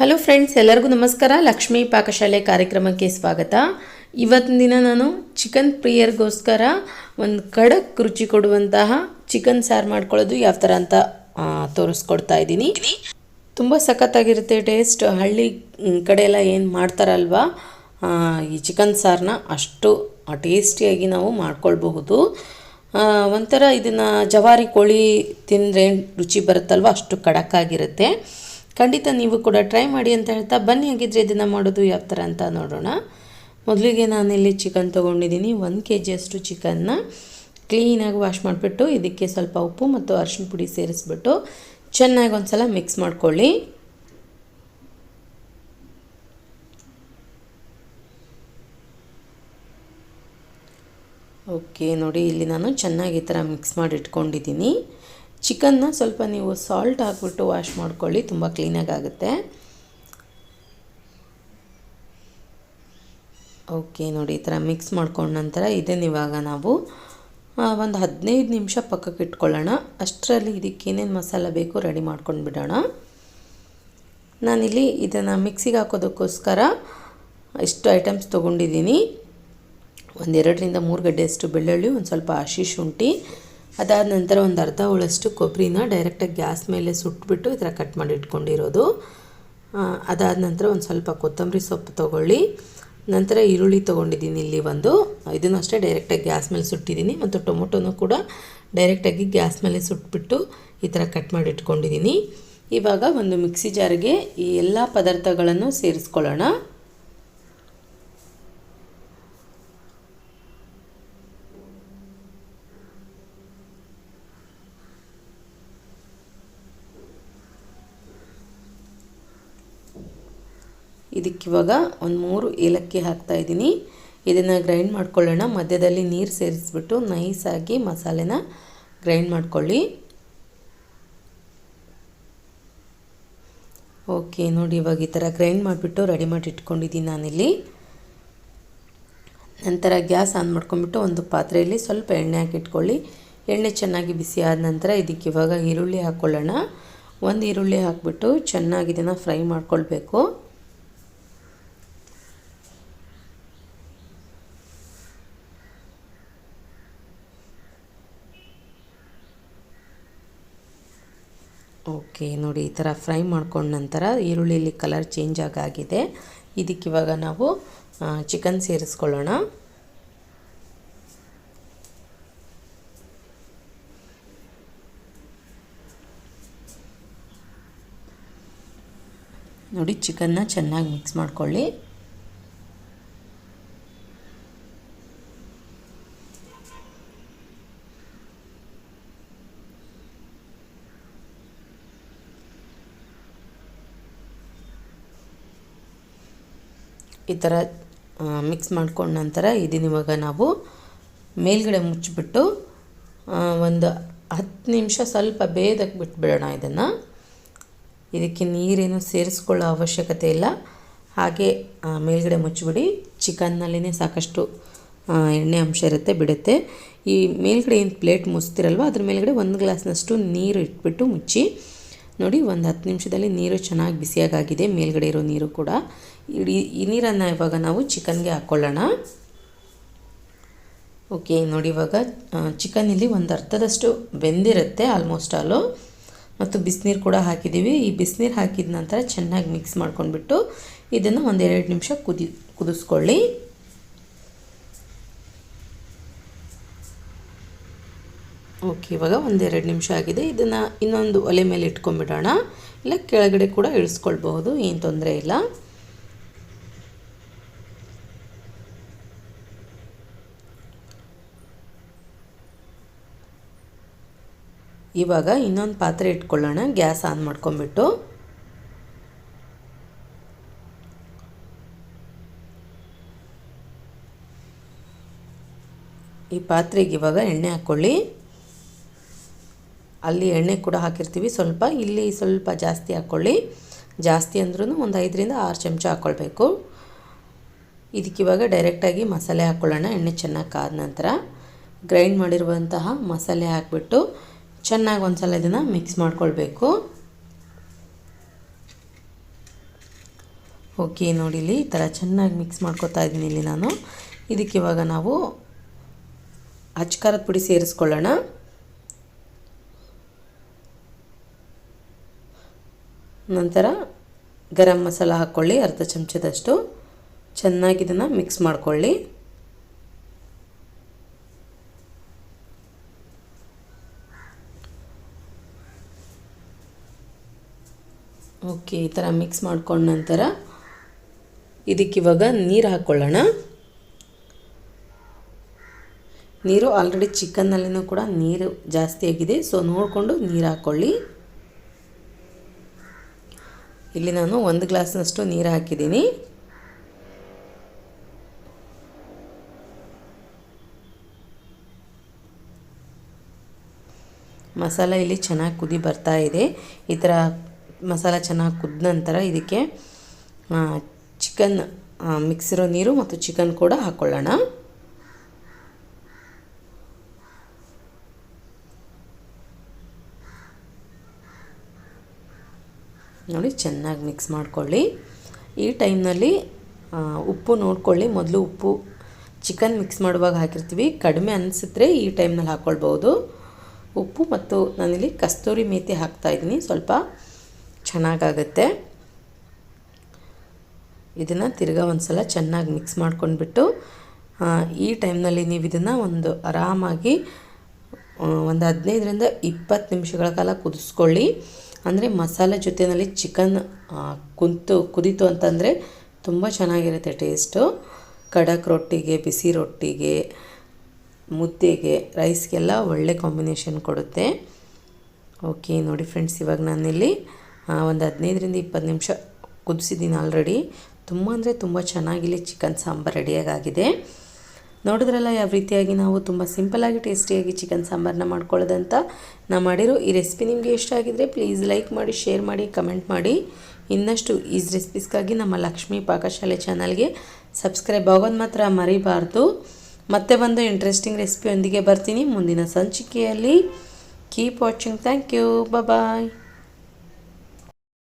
Hello friends ಎಲ್ಲರಿಗೂ ನಮಸ್ಕಾರ. ಲಕ್ಷ್ಮೀ ಪಾಕಶಾಲೆ ಕಾರ್ಯಕ್ರಮಕ್ಕೆ ಸ್ವಾಗತ. ಇವತ್ತಿನ ದಿನ ನಾನು ಚಿಕನ್ ಪ್ರಿಯರ್ಗೋಸ್ಕರ ಒಂದು ಖಡಕ್ ರುಚಿ ಕೊಡುವಂತಹ ಚಿಕನ್ ಸಾರು ಮಾಡ್ಕೊಳ್ಳೋದು ಯಾವ ಥರ ಅಂತ ತೋರಿಸ್ಕೊಡ್ತಾ ಇದ್ದೀನಿ. ತುಂಬ ಸಖತ್ತಾಗಿರುತ್ತೆ ಟೇಸ್ಟ್. ಹಳ್ಳಿ ಕಡೆ ಎಲ್ಲ ಏನು ಮಾಡ್ತಾರಲ್ವಾ ಈ ಚಿಕನ್ ಸಾರನ್ನ ಅಷ್ಟು ಟೇಸ್ಟಿಯಾಗಿ ನಾವು ಮಾಡ್ಕೊಳ್ಬಹುದು. ಒಂಥರ ಇದನ್ನು ಜವಾರಿ ಕೋಳಿ ತಿಂದರೆ ರುಚಿ ಬರುತ್ತಲ್ವ, ಅಷ್ಟು ಖಡಕ್ಕಾಗಿರುತ್ತೆ ಖಂಡಿತ ನೀವು ಕೂಡ ಟ್ರೈ ಮಾಡಿ ಅಂತ ಹೇಳ್ತಾ ಬನ್ನಿ, ಹಾಗಿದ್ರೆ ಇದನ್ನು ಮಾಡೋದು ಯಾವ ಥರ ಅಂತ ನೋಡೋಣ. ಮೊದಲಿಗೆ ನಾನಿಲ್ಲಿ ಚಿಕನ್ ತೊಗೊಂಡಿದ್ದೀನಿ. ಒಂದು ಕೆ ಜಿಯಷ್ಟು ಚಿಕನ್ನ ಕ್ಲೀನಾಗಿ ವಾಶ್ ಮಾಡಿಬಿಟ್ಟು, ಇದಕ್ಕೆ ಸ್ವಲ್ಪ ಉಪ್ಪು ಮತ್ತು ಅರಿಶಿನ ಪುಡಿ ಸೇರಿಸ್ಬಿಟ್ಟು ಚೆನ್ನಾಗಿ ಒಂದು ಸಲ ಮಿಕ್ಸ್ ಮಾಡ್ಕೊಳ್ಳಿ. ಓಕೆ ನೋಡಿ, ಇಲ್ಲಿ ನಾನು ಚೆನ್ನಾಗಿ ಈ ಥರ ಮಿಕ್ಸ್ ಮಾಡಿ ಇಟ್ಕೊಂಡಿದ್ದೀನಿ ಚಿಕನ್ನ ಸ್ವಲ್ಪ ನೀವು ಸಾಲ್ಟ್ ಹಾಕ್ಬಿಟ್ಟು ವಾಶ್ ಮಾಡ್ಕೊಳ್ಳಿ, ತುಂಬ ಕ್ಲೀನಾಗಿ ಆಗುತ್ತೆ ಓಕೆ ನೋಡಿ, ಈ ಥರ ಮಿಕ್ಸ್ ಮಾಡ್ಕೊಂಡ ನಂತರ ಇದನ್ನು ಇವಾಗ ನಾವು ಒಂದು ಹದಿನೈದು ನಿಮಿಷ ಪಕ್ಕಕ್ಕೆ ಇಟ್ಕೊಳ್ಳೋಣ. ಅಷ್ಟರಲ್ಲಿ ಇದಕ್ಕೆ ಏನೇನು ಮಸಾಲ ಬೇಕು ರೆಡಿ ಮಾಡ್ಕೊಂಡು ಬಿಡೋಣ. ನಾನಿಲ್ಲಿ ಇದನ್ನು ಮಿಕ್ಸಿಗೆ ಹಾಕೋದಕ್ಕೋಸ್ಕರ ಇಷ್ಟು ಐಟಮ್ಸ್ ತೊಗೊಂಡಿದ್ದೀನಿ. ಒಂದೆರಡರಿಂದ ಮೂರು ಗಡ್ಡೆಯಷ್ಟು ಬೆಳ್ಳುಳ್ಳಿ, ಒಂದು ಸ್ವಲ್ಪ ಹಸಿ ಶುಂಠಿ ಅದಾದ ನಂತರ ಒಂದು ಅರ್ಧ ಹೋಳಷ್ಟು ಕೊಬ್ಬರಿನ ಡೈರೆಕ್ಟಾಗಿ ಗ್ಯಾಸ್ ಮೇಲೆ ಸುಟ್ಬಿಟ್ಟು ಈ ಥರ ಕಟ್ ಮಾಡಿ ಇಟ್ಕೊಂಡಿರೋದು. ಅದಾದ ನಂತರ ಒಂದು ಸ್ವಲ್ಪ ಕೊತ್ತಂಬರಿ ಸೊಪ್ಪು ತೊಗೊಳ್ಳಿ. ನಂತರ ಈರುಳ್ಳಿ ತೊಗೊಂಡಿದ್ದೀನಿ ಇಲ್ಲಿ ಒಂದು. ಇದನ್ನು ಅಷ್ಟೇ ಡೈರೆಕ್ಟಾಗಿ ಗ್ಯಾಸ್ ಮೇಲೆ ಸುಟ್ಟಿದ್ದೀನಿ ಮತ್ತು ಟೊಮೊಟೊನೂ ಕೂಡ ಡೈರೆಕ್ಟಾಗಿ ಗ್ಯಾಸ್ ಮೇಲೆ ಸುಟ್ಬಿಟ್ಟು ಈ ಥರ ಕಟ್ ಮಾಡಿ ಇಟ್ಕೊಂಡಿದ್ದೀನಿ. ಇವಾಗ ಒಂದು ಮಿಕ್ಸಿ ಜಾರ್ಗೆ ಈ ಎಲ್ಲ ಪದಾರ್ಥಗಳನ್ನು ಸೇರಿಸ್ಕೊಳ್ಳೋಣ. ಇದಕ್ಕಿವಾಗ ಒಂದು ಮೂರು ಏಲಕ್ಕಿ ಹಾಕ್ತಾ ಇದ್ದೀನಿ. ಇದನ್ನು ಗ್ರೈಂಡ್ ಮಾಡ್ಕೊಳ್ಳೋಣ. ಮಧ್ಯದಲ್ಲಿ ನೀರು ಸೇರಿಸ್ಬಿಟ್ಟು ನೈಸಾಗಿ ಮಸಾಲೆನ ಗ್ರೈಂಡ್ ಮಾಡ್ಕೊಳ್ಳಿ. ಓಕೆ ನೋಡಿ ಇವಾಗ ಈ ಥರ ಗ್ರೈಂಡ್ ಮಾಡಿಬಿಟ್ಟು ರೆಡಿ ಮಾಡಿ ಇಟ್ಕೊಂಡಿದ್ದೀನಿ ನಾನಿಲ್ಲಿ. ನಂತರ ಗ್ಯಾಸ್ ಆನ್ ಮಾಡ್ಕೊಂಬಿಟ್ಟು ಒಂದು ಪಾತ್ರೆಯಲ್ಲಿ ಸ್ವಲ್ಪ ಎಣ್ಣೆ ಹಾಕಿಟ್ಕೊಳ್ಳಿ. ಎಣ್ಣೆ ಚೆನ್ನಾಗಿ ಬಿಸಿ ಆದ ನಂತರ ಇದಕ್ಕೆ ಇವಾಗ ಈರುಳ್ಳಿ ಹಾಕ್ಕೊಳ್ಳೋಣ ಒಂದು ಈರುಳ್ಳಿ ಹಾಕ್ಬಿಟ್ಟು ಚೆನ್ನಾಗಿ ಇದನ್ನು ಫ್ರೈ ಮಾಡ್ಕೊಳ್ಬೇಕು. ಓಕೆ, ನೋಡಿ, ಈ ಥರ ಫ್ರೈ ಮಾಡ್ಕೊಂಡ ನಂತರ ಈರುಳ್ಳಿಲಿ ಕಲರ್ ಚೇಂಜ್ ಆಗಾಗಿದೆ. ಇದಕ್ಕಿವಾಗ ನಾವು ಚಿಕನ್ ಸೇರಿಸ್ಕೊಳ್ಳೋಣ. ನೋಡಿ ಚಿಕನ್ನ ಚೆನ್ನಾಗಿ ಮಿಕ್ಸ್ ಮಾಡ್ಕೊಳ್ಳಿ. ಈ ಥರ ಮಿಕ್ಸ್ ಮಾಡ್ಕೊಂಡ ನಂತರ ಇದನ್ನ ಇವಾಗ ನಾವು ಮೇಲ್ಗಡೆ ಮುಚ್ಚಿಬಿಟ್ಟು ಒಂದು ಹತ್ತು ನಿಮಿಷ ಸ್ವಲ್ಪ ಬೇದಕ್ಕೆ ಬಿಟ್ಬಿಡೋಣ ಇದನ್ನು. ಇದಕ್ಕೆ ನೀರೇನು ಸೇರಿಸ್ಕೊಳ್ಳೋ ಅವಶ್ಯಕತೆ ಇಲ್ಲ. ಹಾಗೆ ಮೇಲ್ಗಡೆ ಮುಚ್ಚಿಬಿಡಿ. ಚಿಕನ್ನಲ್ಲಿನೇ ಸಾಕಷ್ಟು ಎಣ್ಣೆ ಅಂಶ ಇರುತ್ತೆ, ಬಿಡುತ್ತೆ. ಈ ಮೇಲ್ಗಡೆ ಏನು ಪ್ಲೇಟ್ ಮುಚ್ತಿರಲ್ವ, ಅದ್ರ ಮೇಲ್ಗಡೆ ಒಂದು ಗ್ಲಾಸ್ನಷ್ಟು ನೀರು ಇಟ್ಬಿಟ್ಟು ಮುಚ್ಚಿ ನೋಡಿ, ಒಂದು ಹತ್ತು ನಿಮಿಷದಲ್ಲಿ ನೀರು ಚೆನ್ನಾಗಿ ಬಿಸಿಯಾಗಾಗಿದೆ. ಮೇಲ್ಗಡೆ ಇರೋ ನೀರು ಕೂಡ. ಇಡೀ, ಈ ನೀರನ್ನು ಇವಾಗ ನಾವು ಚಿಕನ್ಗೆ ಹಾಕ್ಕೊಳ್ಳೋಣ ಓಕೆ, ನೋಡಿ ಇವಾಗ ಚಿಕನ್ ಇಲ್ಲಿ ಒಂದು ಅರ್ಧದಷ್ಟು ಬೆಂದಿರುತ್ತೆ ಆಲ್ಮೋಸ್ಟ್ ಆಲು. ಮತ್ತು ಬಿಸಿನೀರು ಕೂಡ ಹಾಕಿದ್ದೀವಿ. ಈ ಬಿಸಿನೀರು ಹಾಕಿದ ನಂತರ ಚೆನ್ನಾಗಿ ಮಿಕ್ಸ್ ಮಾಡ್ಕೊಂಡ್ಬಿಟ್ಟು ಇದನ್ನು ಒಂದೆರಡು ನಿಮಿಷ ಕುದಿ, ಕುದಿಸ್ಕೊಳ್ಳಿ. ಓಕೆ, ಇವಾಗ ಒಂದೆರಡು ನಿಮಿಷ ಆಗಿದೆ. ಇದನ್ನು ಇನ್ನೊಂದು ಒಲೆ ಮೇಲೆ ಇಟ್ಕೊಂಡ್ಬಿಡೋಣ. ಇಲ್ಲ, ಕೆಳಗಡೆ ಕೂಡ ಇಳಿಸ್ಕೊಳ್ಬಹುದು, ಏನು ತೊಂದರೆ ಇಲ್ಲ. ಇವಾಗ ಇನ್ನೊಂದು ಪಾತ್ರೆ ಇಟ್ಕೊಳ್ಳೋಣ, ಗ್ಯಾಸ್ ಆನ್ ಮಾಡ್ಕೊಂಬಿಟ್ಟು ಈ ಪಾತ್ರೆಗೆ ಇವಾಗ ಎಣ್ಣೆ ಹಾಕ್ಕೊಳ್ಳಿ ಅಲ್ಲಿ ಎಣ್ಣೆ ಕೂಡ ಹಾಕಿರ್ತೀವಿ. ಸ್ವಲ್ಪ ಇಲ್ಲಿ ಸ್ವಲ್ಪ ಜಾಸ್ತಿ ಹಾಕ್ಕೊಳ್ಳಿ ಜಾಸ್ತಿ ಅಂದ್ರೂ ಒಂದು ಐದರಿಂದ ಆರು ಚಮಚ ಹಾಕ್ಕೊಳ್ಬೇಕು ಇದಕ್ಕಿವಾಗ ಡೈರೆಕ್ಟಾಗಿ ಮಸಾಲೆ ಹಾಕ್ಕೊಳ್ಳೋಣ ಎಣ್ಣೆ ಚೆನ್ನಾಗಿ ಕಾದ ನಂತರ ಗ್ರೈಂಡ್ ಮಾಡಿರುವಂತಹ ಮಸಾಲೆ ಹಾಕಿಬಿಟ್ಟು ಚೆನ್ನಾಗಿ ಒಂದು ಸಲ ಇದನ್ನು ಮಿಕ್ಸ್ ಮಾಡ್ಕೊಳ್ಬೇಕು. ಓಕೆ ನೋಡಿ ಇಲ್ಲಿ ಈ ಥರ ಚೆನ್ನಾಗಿ ಮಿಕ್ಸ್ ಮಾಡ್ಕೊತಾ ಇದ್ದೀನಿ ಇಲ್ಲಿ ನಾನು. ಇದಕ್ಕೆ ಇವಾಗ ನಾವು ಅಚ್ಕಾರದ ಪುಡಿ ಸೇರಿಸ್ಕೊಳ್ಳೋಣ. ನಂತರ ಗರಂ ಮಸಾಲ ಹಾಕ್ಕೊಳ್ಳಿ ಅರ್ಧ ಚಮಚದಷ್ಟು. ಚೆನ್ನಾಗಿ ಇದನ್ನು ಮಿಕ್ಸ್ ಮಾಡಿಕೊಳ್ಳಿ. ಓಕೆ, ಈ ಥರ ಮಿಕ್ಸ್ ಮಾಡ್ಕೊಂಡ ನಂತರ ಇದಕ್ಕಿವಾಗ ನೀರು ಹಾಕ್ಕೊಳ್ಳೋಣ ನೀರು ಆಲ್ರೆಡಿ ಚಿಕನ್ನಲ್ಲಿನೂ ಕೂಡ ನೀರು ಜಾಸ್ತಿ ಆಗಿದೆ ಸೊ ನೋಡಿಕೊಂಡು ನೀರು ಹಾಕ್ಕೊಳ್ಳಿ ಇಲ್ಲಿ ನಾನು ಒಂದು ಗ್ಲಾಸ್ನಷ್ಟು ನೀರು ಹಾಕಿದ್ದೀನಿ. ಮಸಾಲ ಇಲ್ಲಿ ಚೆನ್ನಾಗಿ ಕುದಿ ಬರ್ತಾ ಇದೆ. ಈ ಥರ ಮಸಾಲ ಚೆನ್ನಾಗಿ ಕುದ್ದ ನಂತರ ಇದಕ್ಕೆ ಚಿಕನ್ ಮಿಕ್ಸಿರೋ ನೀರು ಮತ್ತು ಚಿಕನ್ ಕೂಡ ಹಾಕ್ಕೊಳ್ಳೋಣ ನೋಡಿ, ಚೆನ್ನಾಗಿ ಮಿಕ್ಸ್ ಮಾಡ್ಕೊಳ್ಳಿ. ಈ ಟೈಮ್ನಲ್ಲಿ ಉಪ್ಪು ನೋಡ್ಕೊಳ್ಳಿ. ಮೊದಲು ಉಪ್ಪು ಚಿಕನ್ ಮಿಕ್ಸ್ ಮಾಡುವಾಗ ಹಾಕಿರ್ತೀವಿ. ಕಡಿಮೆ ಅನಿಸಿದ್ರೆ ಈ ಟೈಮ್ನಲ್ಲಿ ಹಾಕ್ಕೊಳ್ಬೋದು ಉಪ್ಪು ಮತ್ತು ನಾನಿಲ್ಲಿ ಕಸ್ತೂರಿ ಮೇಥಿ ಹಾಕ್ತಾಯಿದ್ದೀನಿ ಸ್ವಲ್ಪ ಚೆನ್ನಾಗಾಗತ್ತೆ. ಇದನ್ನು ತಿರ್ಗಾ ಒಂದು ಸಲ ಚೆನ್ನಾಗಿ ಮಿಕ್ಸ್ ಮಾಡ್ಕೊಂಡ್ಬಿಟ್ಟು ಈ ಟೈಮ್ನಲ್ಲಿ ನೀವು ಇದನ್ನು ಒಂದು ಆರಾಮಾಗಿ ಒಂದು ಹದಿನೈದರಿಂದ ಇಪ್ಪತ್ತು ನಿಮಿಷಗಳ ಕಾಲ ಕುದಿಸ್ಕೊಳ್ಳಿ. ಅಂದರೆ ಮಸಾಲೆ ಜೊತೆಯಲ್ಲಿ ಚಿಕನ್ ಕುಂತು, ಕುದೀತು ಅಂತಂದರೆ ತುಂಬ ಚೆನ್ನಾಗಿರುತ್ತೆ ಟೇಸ್ಟು ಕಡಕ್ ರೊಟ್ಟಿಗೆ, ಬಿಸಿ ರೊಟ್ಟಿಗೆ, ಮುದ್ದೆಗೆ ರೈಸ್ಗೆಲ್ಲ ಒಳ್ಳೆ ಕಾಂಬಿನೇಷನ್ ಕೊಡುತ್ತೆ. ಓಕೆ ನೋಡಿ ಫ್ರೆಂಡ್ಸ್ ಇವಾಗ ನಾನಿಲ್ಲಿ ಒಂದು ಹದಿನೈದರಿಂದ ಇಪ್ಪತ್ತು ನಿಮಿಷ ಕುದಿಸಿದ್ದೀನಿ ಆಲ್ರೆಡಿ ತುಂಬ ಅಂದರೆ ತುಂಬ ಚೆನ್ನಾಗಿಲ್ಲಿ ಚಿಕನ್ ಸಾಂಬಾರು ರೆಡಿಯಾಗಿದೆ ನೋಡಿದ್ರಲ್ಲ, ಯಾವ ರೀತಿಯಾಗಿ ನಾವು ತುಂಬ ಸಿಂಪಲಾಗಿ ಟೇಸ್ಟಿಯಾಗಿ ಚಿಕನ್ ಸಾಂಬಾರನ್ನ ಮಾಡ್ಕೊಳ್ಳೋದಂತ? ನಾ ಮಾಡಿರೋ ಈ ರೆಸಿಪಿ ನಿಮಗೆ ಇಷ್ಟ ಆಗಿದ್ರೆ ಪ್ಲೀಸ್ ಲೈಕ್ ಮಾಡಿ ಶೇರ್ ಮಾಡಿ ಕಮೆಂಟ್ ಮಾಡಿ. ಇನ್ನಷ್ಟು ಈಸ್ ರೆಸಿಪೀಸ್ಗಾಗಿ ನಮ್ಮ ಲಕ್ಷ್ಮೀ ಪಾಕಶಾಲೆ ಚಾನಲ್ಗೆ ಸಬ್ಸ್ಕ್ರೈಬ್ ಆಗೋದು ಮಾತ್ರ ಮರಿಬಾರ್ದು. ಮತ್ತೆ ಒಂದು ಇಂಟ್ರೆಸ್ಟಿಂಗ್ ರೆಸಿಪಿಯೊಂದಿಗೆ ಬರ್ತೀನಿ. ಮುಂದಿನ ಸಂಚಿಕೆಯಲ್ಲಿ. Keep watching thank you bye